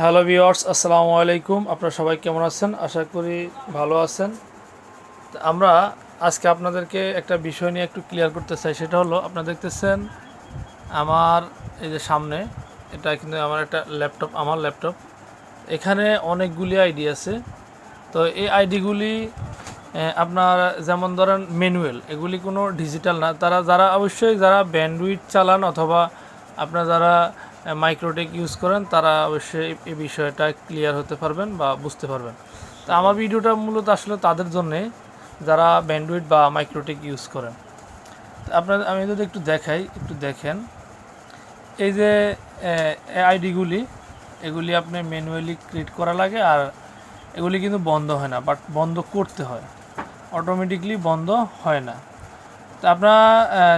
Hello viewers আসসালামু আলাইকুম। আপনারা সবাই কেমন আছেন? আশা করি ভালো আছেন। আমরা আজকে আপনাদেরকে একটা বিষয় নিয়ে একটু ক্লিয়ার করতে চাই। সেটা হলো, আপনারা দেখতেছেন আমার এই যে সামনে, এটা কিন্তু আমার একটা ল্যাপটপ আমার ল্যাপটপ এখানে অনেকগুলি আইডি আছে। তো এই আইডিগুলি আপনার যেমন ধরেন ম্যানুয়াল এগুলি কোনো ডিজিটাল না। তারা, যারা অবশ্যই যারা ব্যান্ডউইথ চালান অথবা আপনার যারা মাইক্রোটেক ইউজ করেন, তারা অবশ্যই এই বিষয়টা ক্লিয়ার হতে পারবেন বা বুঝতে পারবেন। তো আমার ভিডিওটা মূলত আসলে তাদের জন্যে, যারা ব্যান্ডউইথ বা মাইক্রোটেক ইউজ করেন। আপনার, আমি যদি একটু দেখাই, একটু দেখেন। এই যে আইডিগুলি, এগুলি আপনি ম্যানুয়ালি ক্রিয়েট করা লাগে, আর এগুলি কিন্তু বন্ধ হয় না বাট বন্ধ করতে হয়। অটোমেটিকলি বন্ধ হয় না। তো আপনার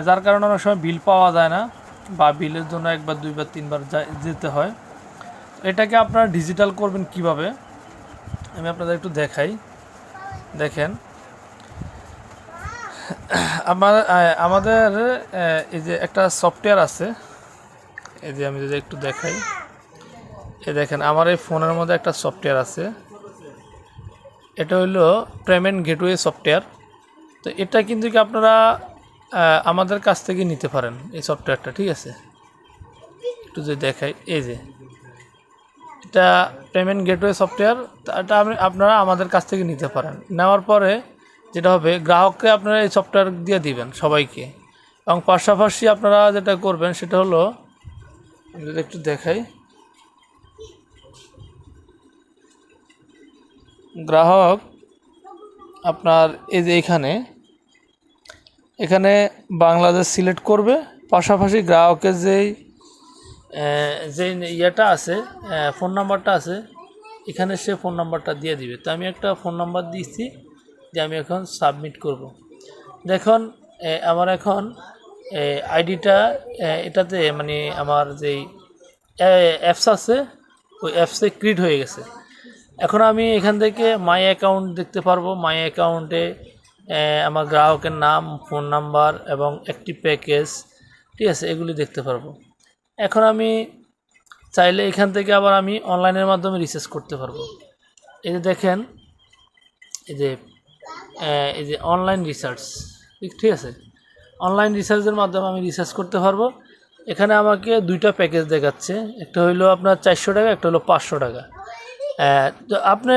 যার কারণে অনেক সময় বিল পাওয়া যায় না বা বিলের জন্য একবার, দুইবার, তিনবার যেতে হয়। এটাকে আপনারা ডিজিটাল করবেন কীভাবে? আমি আপনাদের একটু দেখাই। দেখেন। আমার আমাদের এই যে একটা সফটওয়্যার আছে। এই যে আমি যদি একটু দেখাই। এই দেখেন, আমার এই ফোনের মধ্যে একটা সফটওয়্যার আছে। এটা হলো পেমেন্ট গেটওয়ে সফটওয়্যার তো এটা কিন্তু কি আপনারা আমাদের কাছ থেকে নিতে পারেন এই সফটওয়্যারটা ঠিক আছে? একটু যদি দেখাই, এই যে। এটা পেমেন্ট গেটওয়ে সফটওয়্যার এটা আপনি আপনারা আমাদের কাছ থেকে নিতে পারেন। নেওয়ার পরে যেটা হবে, গ্রাহককে আপনারা এই সফটওয়্যার দিয়ে দিবেন সবাইকে। এবং পাশাপাশি আপনারা যেটা করবেন, সেটা হলো যদি একটু দেখাই। গ্রাহক, আপনার এই যে এখানে এখানে বাংলাদেশ সিলেক্ট করবে। পাশাপাশি গ্রাহকের যেই যে ইয়েটা আছে ফোন নাম্বারটা আছে, এখানে সে ফোন নাম্বারটা দিয়ে দিবে। তো আমি একটা ফোন নাম্বার দিচ্ছি যে আমি এখন সাবমিট করব। দেখুন আমার এখন আইডিটা এটাতে মানে আমার যেই অ্যাপস আছে, ওই অ্যাপসে ক্রিয়েট হয়ে গেছে। এখন আমি এখান থেকে মাই অ্যাকাউন্ট দেখতে পারব। মাই অ্যাকাউন্টে আমার গ্রাহকের নাম, ফোন নাম্বার এবং একটি প্যাকেজ। ঠিক আছে, এগুলি দেখতে পারব। এখন আমি চাইলে এখান থেকে আবার আমি অনলাইনের মাধ্যমে রিসার্চ করতে পারব। এই যে দেখেন, এই যে এই যে অনলাইন রিসার্চ ঠিক আছে? অনলাইন রিসার্চের মাধ্যমে আমি রিসার্চ করতে পারব। এখানে আমাকে দুইটা প্যাকেজ দেখাচ্ছে। একটা হইল আপনার চারশো টাকা, একটা হলো পাঁচশো টাকা। তো আপনি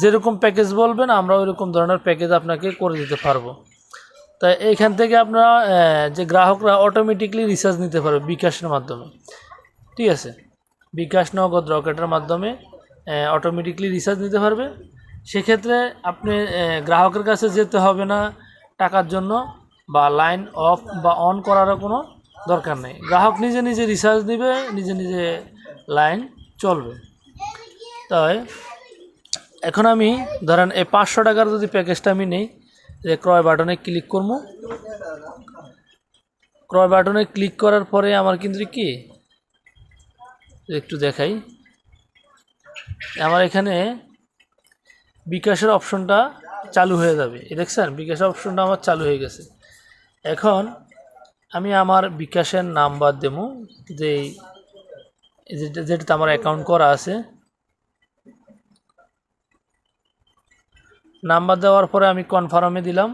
যেরকম প্যাকেজ বলবেন, আমরা ওই রকম ধরনের প্যাকেজ আপনাকে করে দিতে পারব। তাই এইখান থেকে আপনারা যে গ্রাহকরা অটোমেটিকলি রিচার্জ নিতে পারবে বিকাশের মাধ্যমে। ঠিক আছে? বিকাশ নগদ রকেটের মাধ্যমে অটোমেটিকলি রিচার্জ নিতে পারবে। সেক্ষেত্রে আপনি গ্রাহকের কাছে যেতে হবে না টাকার জন্য বা লাইন অফ বা অন করারও কোনো দরকার নেই। গ্রাহক নিজে নিজে রিচার্জ নেবে, নিজে নিজে লাইন চলবে। তাই এখন আমি, ধরেন এই পাঁচশো টাকার যদি প্যাকেজটা আমি নেই, যে ক্রয় বাটনে ক্লিক করব। ক্রয় বাটনে ক্লিক করার পরে আমার কিন্তু কি? একটু দেখাই। আমার এখানে বিকাশের অপশনটা চালু হয়ে যাবে। দেখছেন? বিকাশের অপশনটা আমার চালু হয়ে গেছে। এখন আমি আমার বিকাশের নাম্বার দেবো যে যেটা- যেটাতে আমার অ্যাকাউন্ট করা আছে। নাম্বার দেওয়ার পরে আমি কনফার্মে দিলাম।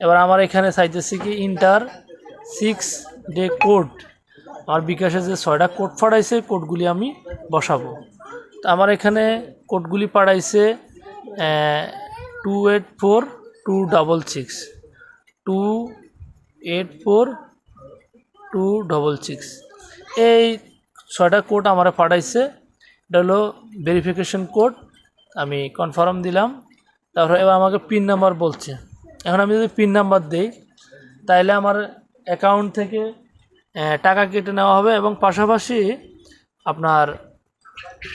এবার আমার এখানে চাইতেছি কি ইন্টার সিক্স ডে কোড আমার বিকাশে যে ছয়টা কোড পাঠাইছে কোডগুলি আমি বসাবো। তো আমার এখানে কোডগুলি পাঠাইছে two eight four two double six two eight four two double six এই ছয়টা কোড আমার পাঠাইছে এটা হলো ভেরিফিকেশন কোড আমি কনফার্ম দিলাম। তারপরে এবার আমাকে পিন নাম্বার বলছে। এখন আমি যদি পিন নাম্বার দিই, তাইলে আমার অ্যাকাউন্ট থেকে টাকা কেটে নেওয়া হবে এবং পাশাপাশি আপনার,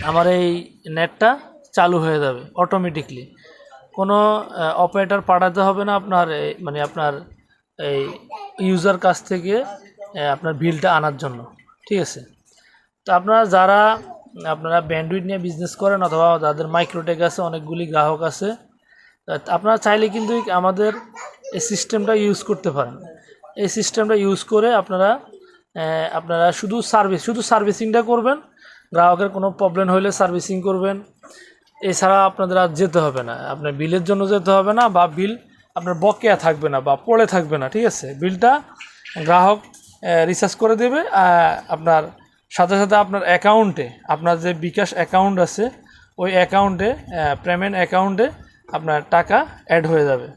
আমার এই নেটটা চালু হয়ে যাবে অটোমেটিকলি কোনো অপারেটর পাঠাতে হবে না আপনার মানে আপনার এই ইউজার কাছ থেকে আপনার বিলটা আনার জন্য। ঠিক আছে? তো আপনারা যারা, আপনারা ব্যান্ডউইড নিয়ে বিজনেস করেন অথবা যাদের মাইক্রোটেক আছে, অনেকগুলি গ্রাহক আছে আপনারা চাইলে কিন্তু আমাদের এই সিস্টেমটা ইউজ করতে পারেন। এই সিস্টেমটা ইউজ করে আপনারা আপনারা শুধু সার্ভিস শুধু সার্ভিসিংটা করবেন, গ্রাহকের কোনো প্রবলেম হলে সার্ভিসিং করবেন। এছাড়া আপনাদের আর যেতে হবে না। আপনার বিলের জন্য যেতে হবে না বা বিল আপনার বকেয়া থাকবে না বা পড়ে থাকবে না, ঠিক আছে? বিলটা গ্রাহক রিচার্জ করে দেবে আপনার সাথে সাথে আপনার অ্যাকাউন্টে আপনার যে বিকাশ অ্যাকাউন্ট আছে, ওই অ্যাকাউন্টে পেমেন্ট অ্যাকাউন্টে আপনার টাকা অ্যাড হয়ে যাবে।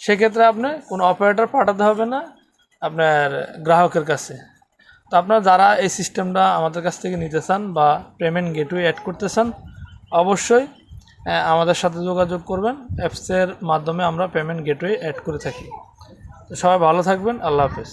সেক্ষেত্রে আপনি কোনো অপারেটর পাঠাতে হবে না আপনার গ্রাহকের কাছে। তো আপনারা যারা এই সিস্টেমটা আমাদের কাছ থেকে নিতে চান বা পেমেন্ট গেটওয়ে অ্যাড করতে চান, অবশ্যই আমাদের সাথে যোগাযোগ করবেন। অ্যাপসের মাধ্যমে আমরা পেমেন্ট গেটওয়ে অ্যাড করে থাকি। তো সবাই ভালো থাকবেন। আল্লাহ হাফেজ।